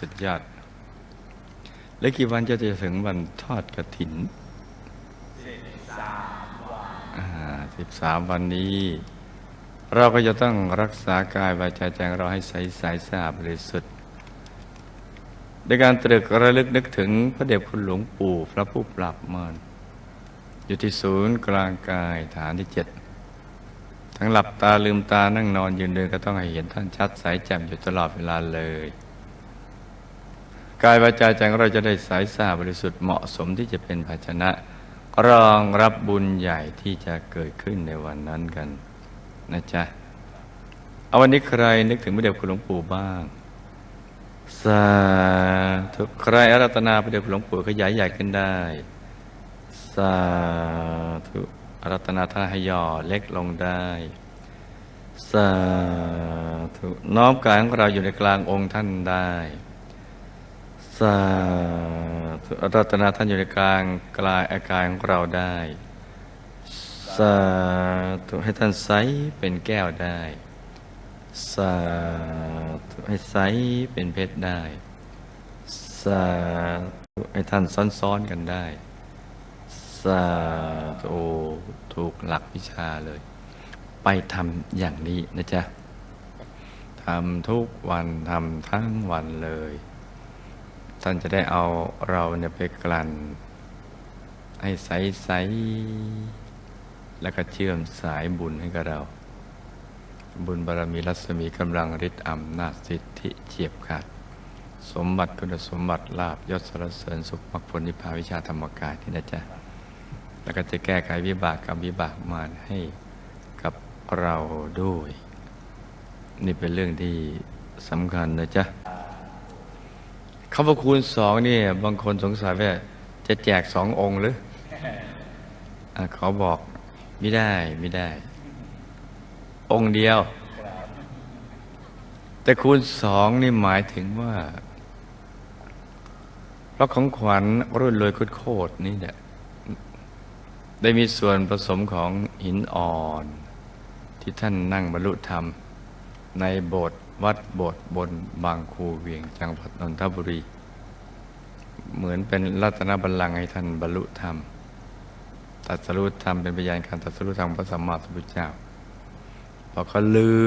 สุดยอดเหลือกี่วันจะจะถึงวันทอดกระถินสิบสามวันนี้ เราก็จะต้องรักษากายวาจาใจงเราให้ใสใสสะอาดบริสุทธิ์ในการตรึกระลึกนึกถึงพระเดชคุณหลวงปู่พระผู้ปรับมารอยู่ที่ศูนย์กลางกายฐานที่เจ็ดทั้งหลับตาลืมตานั่งนอนยืนเดินก็ต้องให้เห็นท่านชัดใสแจ่มอยู่ตลอดเวลาเลย กายวาจาใจของเราจะได้สสะอาบริสุทธิ์เหมาะสมที่จะเป็นภาชนะ รองรับบุญใหญ่ที่จะเกิดขึ้นในวันนั้นกันนะจ๊ะเอาวันนี้ใครนึกถึงพระเดชคุณหลวงปู่บ้าง สาธุใครอารัตนาพระเดชคุณหลวงปู่ขยายใหญ่ขึ้นได้ สาธุอารัตนาท่านให้ย่อเล็กลงได้ สาธุน้อมกายของเราอยู่ในกลางองค์ท่านได้ สาธุรัตนาท่านอยู่ในกลางกลายอาการของเราได้ สาธุให้ท่านใสเป็นแก้วได้ สาธุให้ใสเป็นเพชรได้ สาธุให้ท่านซ้อนๆกันได้ สาธุโอถูกหลักวิชาเลย ไปทำอย่างนี้นะจ๊ะทำทุกวันทำทั้งวันเลย ท่านจะได้เอาเราเนี่ยไปกลั่น ให้ใส ๆ แล้วก็เชื่อมสายบุญให้กับเรา บุญบารมีรัศมีกำลังฤทธิ์อำนาจสิทธิเฉียบขาด สมบัติคุณสมบัติลาบยศสรรเสริญสุขมรรคผลนิพพานวิชาธรรมกายนี่นะจ๊ะ แล้วก็จะแก้ไขวิบากกรรมวิบากมารให้กับเราด้วย นี่เป็นเรื่องที่สำคัญนะจ๊ะ คำว่าคูณสองนี่บางคนสงสัยว่าจะแจกสององค์หรืออะเขาบอกไม่ได้ไม่ได้ องค์เดียว แต่คูณสองนี่หมายถึงว่าเพราะของขวัญรุ่นรวยคดโคตรนี่แหละได้มีส่วนผสมของหินอ่อน ที่ท่านนั่งบรรลุธรรม ในโบสถ์ วัดโบสถ์บนบางคูเวียงจังหวัดนนทบุรี เหมือนเป็นรัตนบัลลังก์ให้ท่านบรรลุธรรมตรัสรู้ธรรมเป็นพยานการตรัสรู้ธรรมพระสัมมาสัมพุทธเจ้าพอเขาลือ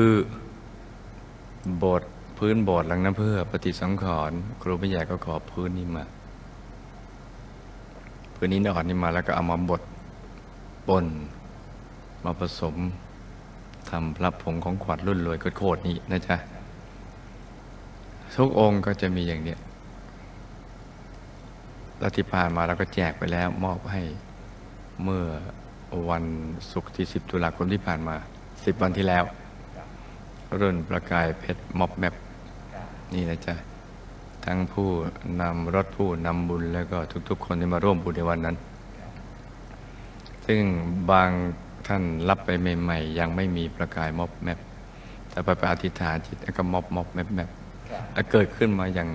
โบสถ์พื้นโบสถ์หลังนั้นเพื่อปฏิสังขรณ์ครูผู้ใหญ่ก็ขอพื้นนี้มาพื้นนี้อ่อนนี่มาแล้วก็เอามาบดปนมาผสมทำพระผงของขวัญรุ่นรวยโคตรนี้นะจ๊ะ ทุกองค์ก็จะมีอย่างเนี้ยแล้วที่ผ่านมาเราก็แจกไปแล้วมอบให้เมื่อวันศุกร์ที่ 10 ตุลาคมที่ผ่านมา 10 วันที่แล้วรุ่นประกายเพชรม็อบแมปนี่นะจ๊ะ ทั้งผู้นำรถผู้นำบุญแล้วก็ทุกๆ คนที่มาร่วมบุญในวันนั้น ซึ่งบางท่านรับไปใหม่ ๆ ยังไม่มีประกายม็อบแมปแต่ไปไปอธิษฐานจิตแล้วก็ม็อบม็อบแมปแมป เกิดขึ้นมาอย่าง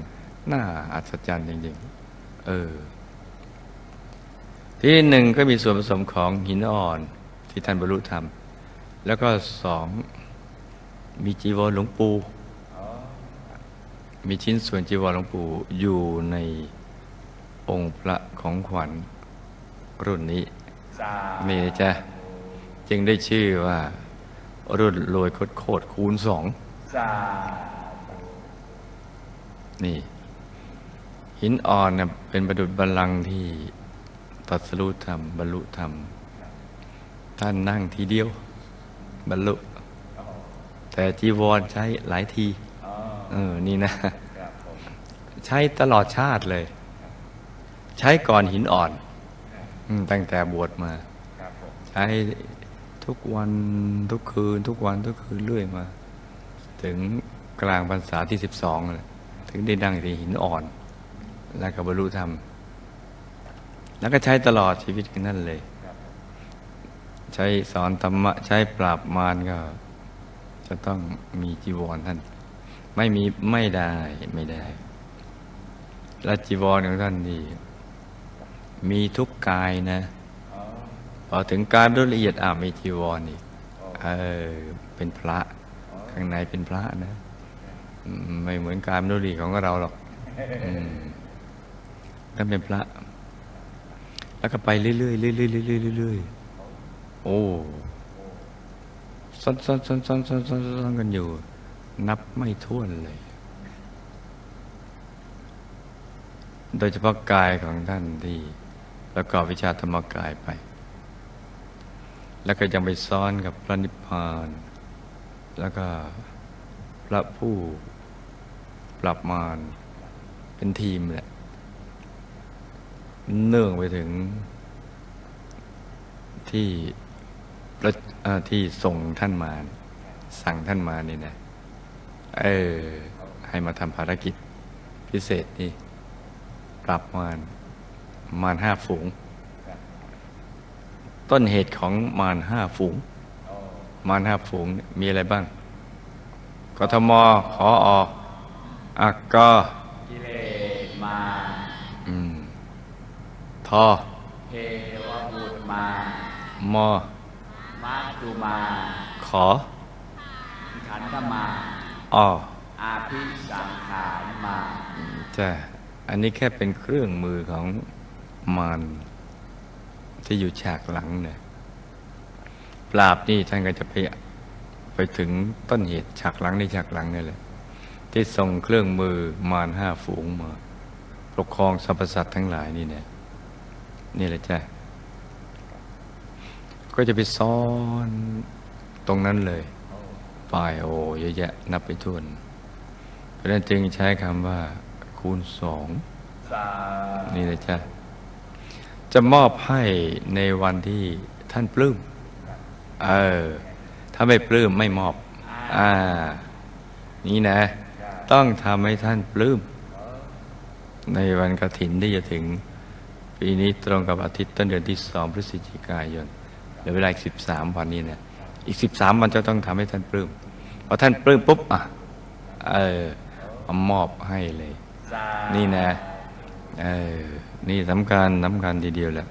น่าอัศจรรย์จริงๆ เออ ที่หนึ่งก็มีส่วนผสมของหินอ่อน ที่ท่านบรรลุธรรม แล้วก็สองมีจีวรหลวงปู่มีชิ้นส่วนจีวรหลวงปู่อยู่ในองค์พระของขวัญรุ่นนี้มีนะจ๊ะจึงได้ชื่อว่า รุ่นรวยโคตรโคตรคูณสอง นี่ หินอ่อนเนี่ยเป็นประดุจบัลลังก์ที่ตรัสรู้ธรรม บรรลุธรรม ท่านนั่งทีเดียว บรรลุ แต่จีวรใช้หลายทีเออนี่นะ ใช้ตลอดชาติเลย ใช้ก่อนหินอ่อนตั้งแต่บวชมาใช้ทุกวันทุกคืน ทุกวันทุกคืนเรื่อยมา ถึงกลางพรรษาที่สิบสองเลย ถึงได้ดังที่หินอ่อน แล้วก็บรรลุธรรม แล้วก็ใช้ตลอดชีวิตกันนั่นเลย ใช้สอนธรรมะ ใช้ปราบมารก็ จะต้องมีจีวรท่าน ไม่มีไม่ได้ไม่ได้ และจีวรของท่านนี่มีทุกกายนะพอถึงกายด้วยละเอียดอ่ามีจีวรอีกเออเป็นพระ ข้างในเป็นพระนะ ไม่เหมือนการมนุษย์ของเราหรอกอท่านเป็นพระ แล้วก็ไปเรื่อยเรื่อยๆเรื่อยๆเรื่อยๆโอ้ซ้อนซ้อนซ้อนซ้อนซ้อนซ้อนซ้อนกันอยู่ นับไม่ถ้วนเลย โดยเฉพาะกายของท่านที่ประกอบวิชาธรรมกายไป แล้วก็ยังไปซ้อนกับพระนิพพาน แล้วก็พระผู้ ปรับมารเป็นทีมแหละ เนื่องไปถึง ที่ที่ส่งท่านมา สั่งท่านมานี่นะเออ ให้มาทำภารกิจพิเศษนี่ ปรับมารมารห้าฝูง ต้นเหตุของมารห้าฝูง มารห้าฝูงมีอะไรบ้างกทมขอออก กอกิเลสมาอืมทอเทวบุตรมามอมัจจุมา ขอขันธมาออาภิสังขารมาจ้ะอันนี้แค่เป็นเครื่องมือของมารที่อยู่ฉากหลังเนี่ยปราบนี่ท่านก็จะไปไปถึงต้นเหตุฉากหลังในฉากหลังนี่แหละ ที่ส่งเครื่องมือมารห้าฝูงมา ปกครองสรรพสัตว์ทั้งหลายนี่เนี่ยนี่แหละจ้ะก็จะไปซ้อนตรงนั้นเลยป้ายโอ้เยอะแยะนับไปทั่วนเพราะฉะนั้นจึงใช้คำว่า คูณสองสานี่เลยจ้ะจะมอบให้ในวันที่ท่านปลื้มเออถ้าไม่ปลื้มไม่มอบ อ่า นี่นะ ต้องทำให้ท่านปลื้มในวันกฐินที่จะถึง ปีนี้ตรงกับอาทิตย์ต้นเดือนที่สองพฤศจิกายนเหลือเวลาอีกสิบสามวันนี้นะอีกสิบสามวันจะต้องทำให้ท่านปลื้มพอท่านปลื้มปุ๊บอะเออมามอบให้เลยสานี่นะเออนี่สำคัญสำคัญทีเดียวแหละ